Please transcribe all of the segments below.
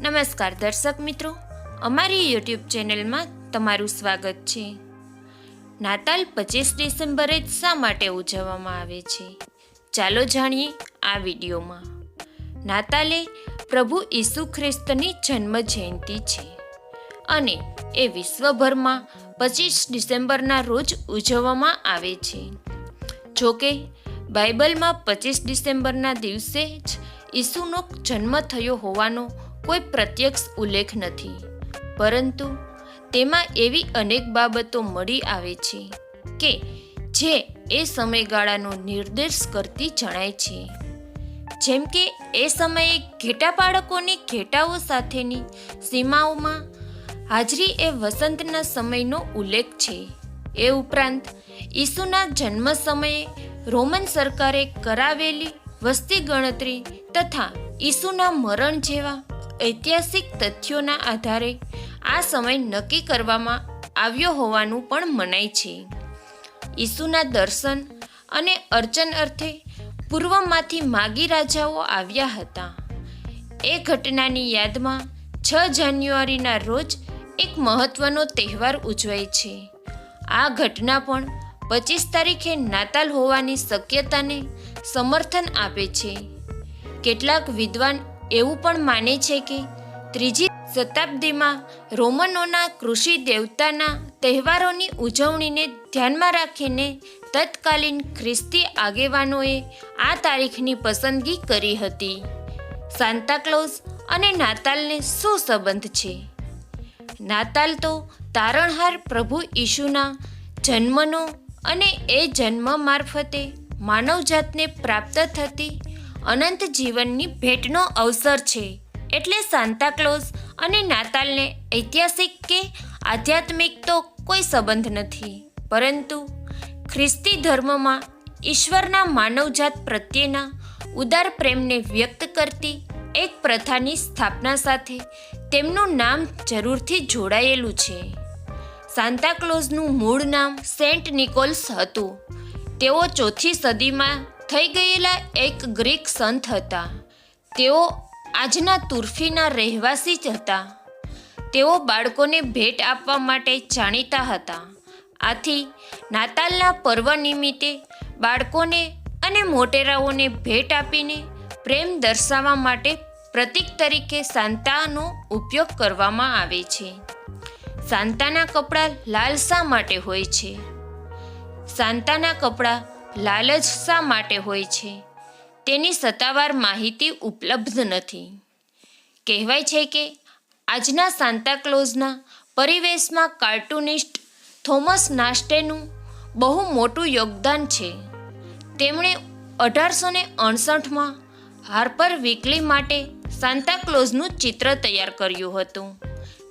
નમસ્કાર દર્શક મિત્રો, અમારી યુટ્યુબ ચેનલમાં તમારું સ્વાગત છે. નાતાલ પચીસ ડિસેમ્બરે જ શા માટે ઉજવવામાં આવે છે? ચાલો જાણીએ આ વિડીયોમાં. નાતાલે પ્રભુ ઈસુ ખ્રિસ્તની જન્મ જયંતિ છે અને એ વિશ્વભરમાં પચીસ ડિસેમ્બરના રોજ ઉજવવામાં આવે છે. જોકે, બાઇબલમાં પચીસ ડિસેમ્બરના દિવસે જ ઈસુનો જન્મ થયો હોવાનો કોઈ પ્રત્યક્ષ ઉલ્લેખ નથી. પરંતુ તેમાં એવી અનેક બાબતો મળી આવે છે કે જે એ સમયગાળાનો નિર્દેશ કરતી જણાય છે. જેમ કે એ સમયે ઘેટા બાળકોની ઘેટાઓ સાથેની સીમાઓમાં હાજરી એ વસંતના સમયનો ઉલ્લેખ છે. એ ઉપરાંત ઈસુના જન્મ સમયે રોમન સરકારે કરાવેલી વસ્તી ગણતરી તથા ઈસુના મરણ જેવા ઐતિહાસિક તથ્યોના આધારે આ સમય નક્કી કરવામાં આવ્યો હોવાનું પણ મનાય છે. ઈસુના દર્શન અને અર્ચન અર્થે પૂર્વમાંથી માગી રાજાઓ આવ્યા હતા. એ ઘટનાની યાદમાં છ જાન્યુઆરીના રોજ એક મહત્વનો તહેવાર ઉજવાય છે. આ ઘટના પણ પચીસ તારીખે નાતાલ હોવાની શક્યતાને સમર્થન આપે છે. કેટલાક વિદ્વાન એવું પણ માને છે કે ત્રીજી શતાબ્દીમાં રોમનોના કૃષિ દેવતાના તહેવારોની ઉજવણીને ધ્યાનમાં રાખીને તત્કાલીન ખ્રિસ્તી આગેવાનોએ આ તારીખની પસંદગી કરી હતી. સાન્તાક્લોઝ અને નાતાલને શું સંબંધ છે? નાતાલ તો તારણહાર પ્રભુ ઈશુના જન્મનો અને એ જન્મ મારફતે માનવજાતને પ્રાપ્ત થતી અનંત જીવનની ભેટનો અવસર છે. એટલે સાંતાક્લોઝ અને નાતાલને ઐતિહાસિક કે આધ્યાત્મિક તો કોઈ સંબંધ નથી. પરંતુ ખ્રિસ્તી ધર્મમાં ઈશ્વરના માનવજાત પ્રત્યેના ઉદાર પ્રેમને વ્યક્ત કરતી એક પ્રથાની સ્થાપના સાથે તેમનું નામ જરૂરથી જોડાયેલું છે. સાંતાક્લોઝનું મૂળ નામ સેન્ટ નિકોલ્સ હતું. તેઓ ચોથી સદીમાં થઈ ગયેલા એક ગ્રીક સંત હતા. તેઓ આજના તુર્ફીના રહેવાસી જ હતા. તેઓ બાળકોને ભેટ આપવા માટે જાણીતા હતા. આથી નાતાલના પર્વ નિમિત્તે બાળકોને અને મોટેરાઓને ભેટ આપીને પ્રેમ દર્શાવવા માટે પ્રતીક તરીકે સાંતાનો ઉપયોગ કરવામાં આવે છે. સાંતાના કપડાં લાલસા માટે હોય છે. સાંતાના કપડાં લાલ જ શા માટે હોય છે? તેની સત્તાવાર માહિતી ઉપલબ્ધ નથી. કહેવાય છે કે આજના સાન્તાક્લોઝના પરિવેશમાં કાર્ટુનિસ્ટ થોમસ નાસ્ટેનું બહુ મોટું યોગદાન છે. તેમણે અઢારસો ને અડસઠમાં હાર્પર વીકલી માટે સાન્તાક્લોઝનું ચિત્ર તૈયાર કર્યું હતું.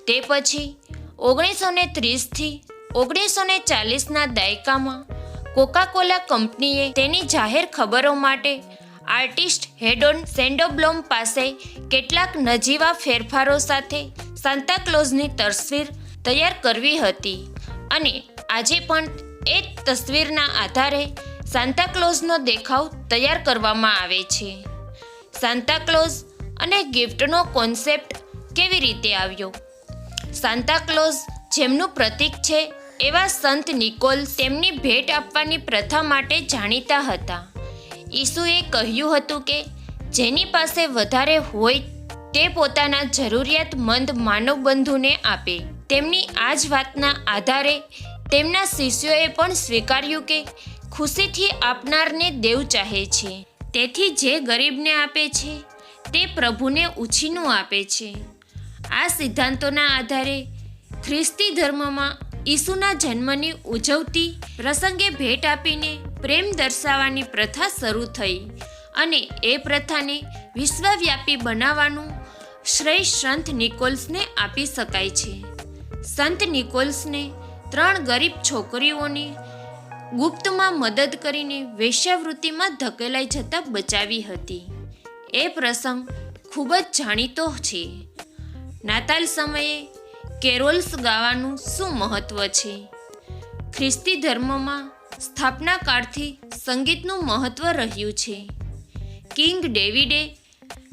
તે પછી ઓગણીસો ને ત્રીસથી ઓગણીસો ને ચાલીસના દાયકામાં કોકાકોલા કંપનીએ તેની જાહેર ખબરો માટે આર્ટિસ્ટ હેડોન સેન્ડોબ્લોમ પાસે કેટલાક નજીવા ફેરફારો સાથે સાન્તાક્લોઝની તસવીર તૈયાર કરવી હતી. અને આજે પણ એ જ તસવીરના આધારે સાન્તાક્લોઝનો દેખાવ તૈયાર કરવામાં આવે છે. સાન્તાક્લોઝ અને ગિફ્ટનો કોન્સેપ્ટ કેવી રીતે આવ્યો? સાન્તાક્લોઝ જેમનું પ્રતીક છે એવા સંત નિકોલ તેમની ભેટ આપવાની પ્રથા માટે જાણીતા હતા. ઈસુએ કહ્યું હતું કે, જેની પાસે વધારે હોય તે પોતાના જરૂરિયાતમંદ માનવ બંધુને આપે. તેમની આ જ વાતના આધારે તેમના શિષ્યોએ પણ સ્વીકાર્યું કે, ખુશીથી આપનારને દેવ ચાહે છે. તેથી જે ગરીબને આપે છે, તે પ્રભુને ઉછીનું આપે છે. આ સિદ્ધાંતોના આધારે ખ્રિસ્તી ધર્મમાં ઈસુના જન્મની ઉજવતી પ્રસંગે ભેટ આપીને પ્રેમ દર્શાવવાની પ્રથા શરૂ થઈ અને એ પ્રથાને વિશ્વવ્યાપી બનાવવાનું શ્રેય સંત નિકોલ્સને આપી શકાય છે. સંત નિકોલ્સને ત્રણ ગરીબ છોકરીઓને ગુપ્તમાં મદદ કરીને વેશ્યાવૃત્તિમાં ધકેલાઈ જતાં બચાવી હતી. એ પ્રસંગ ખૂબ જ જાણીતો છે. નાતાલ સમયે કેરોલ્સ ગાવાનું શું મહત્વ છે? ખ્રિસ્તી ધર્મમાં સ્થાપના કાળથી સંગીતનું મહત્વ રહ્યું છે. કિંગ ડેવિડે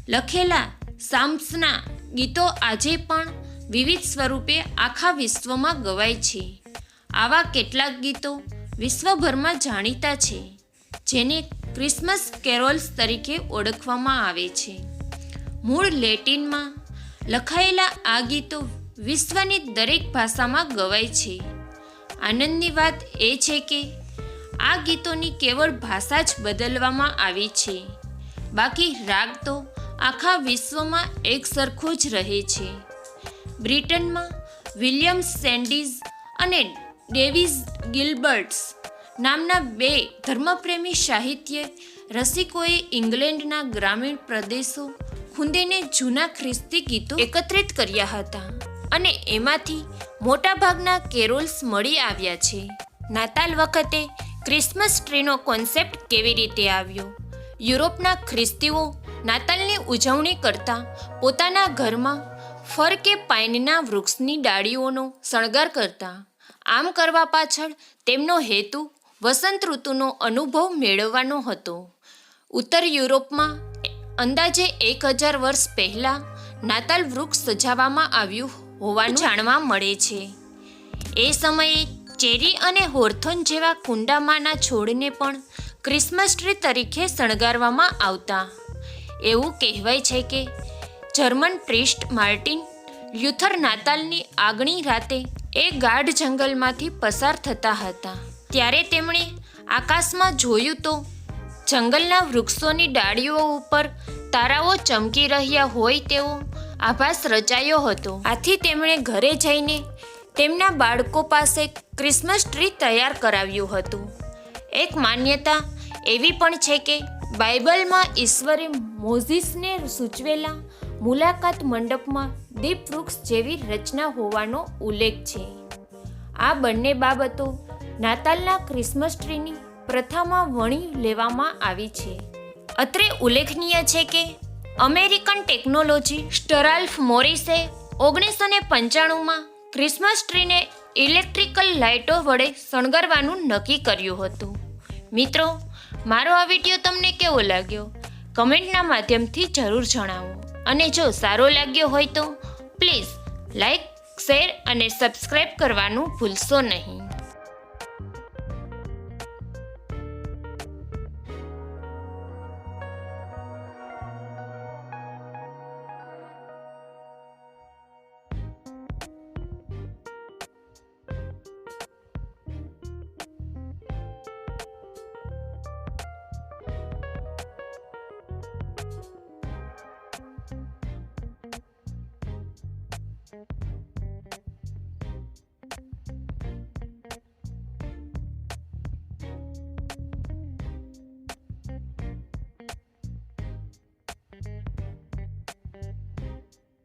લખેલા સામ્સના ગીતો આજે પણ વિવિધ સ્વરૂપે આખા વિશ્વમાં ગવાય છે. આવા કેટલાક ગીતો વિશ્વભરમાં જાણીતા છે, જેને ક્રિસમસ કેરોલ્સ તરીકે ઓળખવામાં આવે છે. મૂળ લેટિનમાં લખાયેલા આ ગીતો વિશ્વની દરેક ભાષામાં ગવાય છે. આનંદની વાત એ છે કે, આ ગીતોની કેવળ ભાષા જ બદલવામાં આવી છે. બાકી રાગ તો આખા વિશ્વમાં એક સરખો જ રહે છે. બ્રિટનમાં વિલિયમ સેન્ડીઝ અને ડેવિસ ગિલબર્ટ્સ નામના બે ધર્મપ્રેમી સાહિત્ય રસિકોએ ઇંગ્લેન્ડના ગ્રામીણ પ્રદેશો ખૂંદીને જૂના ખ્રિસ્તી ગીતો એકત્રિત કર્યા હતા. અને એમાંથી મોટાભાગના કેરોલ્સ મળી આવ્યા છે. નાતાલ વખતે ક્રિસમસ ટ્રીનો કોન્સેપ્ટ કેવી રીતે આવ્યો? યુરોપના ખ્રિસ્તીઓ નાતાલની ઉજવણી કરતા પોતાના ઘરમાં ફર કે પાઇનના વૃક્ષની ડાળીઓનો શણગાર કરતા. આમ કરવા પાછળ તેમનો હેતુ વસંત ઋતુનો અનુભવ મેળવવાનો હતો. ઉત્તર યુરોપમાં અંદાજે એક હજાર વર્ષ પહેલાં નાતાલ વૃક્ષ સજાવવામાં આવ્યું હોવાનું જાણવા મળે છે. એ સમયે ચેરી અને હોર્થોન જેવા કુંડામાંના છોડને પણ ક્રિસમસ ટ્રી તરીકે શણગારવામાં આવતા. એવું કહેવાય છે કે જર્મન પ્રિસ્ટ માર્ટિન લ્યુથર નાતાલની આગણી રાતે એ ગાઢ જંગલમાંથી પસાર થતા હતા. ત્યારે તેમણે આકાશમાં જોયું તો જંગલના વૃક્ષોની ડાળીઓ ઉપર તારાઓ ચમકી રહ્યા હોય તેવો આભાસ રચાયો હતો. આથી તેમણે ઘરે જઈને તેમના બાળકો પાસે ક્રિસમસ ટ્રી તૈયાર કરાવ્યું હતું. એક માન્યતા એવી પણ છે કે બાઇબલમાં ઈશ્વરે મોઝિસને સૂચવેલા મુલાકાત મંડપમાં દીપ વૃક્ષ જેવી રચના હોવાનો ઉલ્લેખ છે. આ બંને બાબતો નાતાલના ક્રિસમસ ટ્રીની પ્રથામાં વણી લેવામાં આવી છે. અત્રે ઉલ્લેખનીય છે કે અમેરિકન ટેકનોલોજી સ્ટરાલ્ફ મોરિસે ઓગણીસો ને પંચાણુંમાં ક્રિસમસ ટ્રીને ઇલેક્ટ્રિકલ લાઇટો વડે શણગારવાનું નક્કી કર્યું હતું. મિત્રો, મારો આ વીડિયો તમને કેવો લાગ્યો? કમેન્ટના માધ્યમથી જરૂર જણાવો. અને જો સારો લાગ્યો હોય તો પ્લીઝ લાઈક શેર અને સબસ્ક્રાઈબ કરવાનું ભૂલશો નહીં.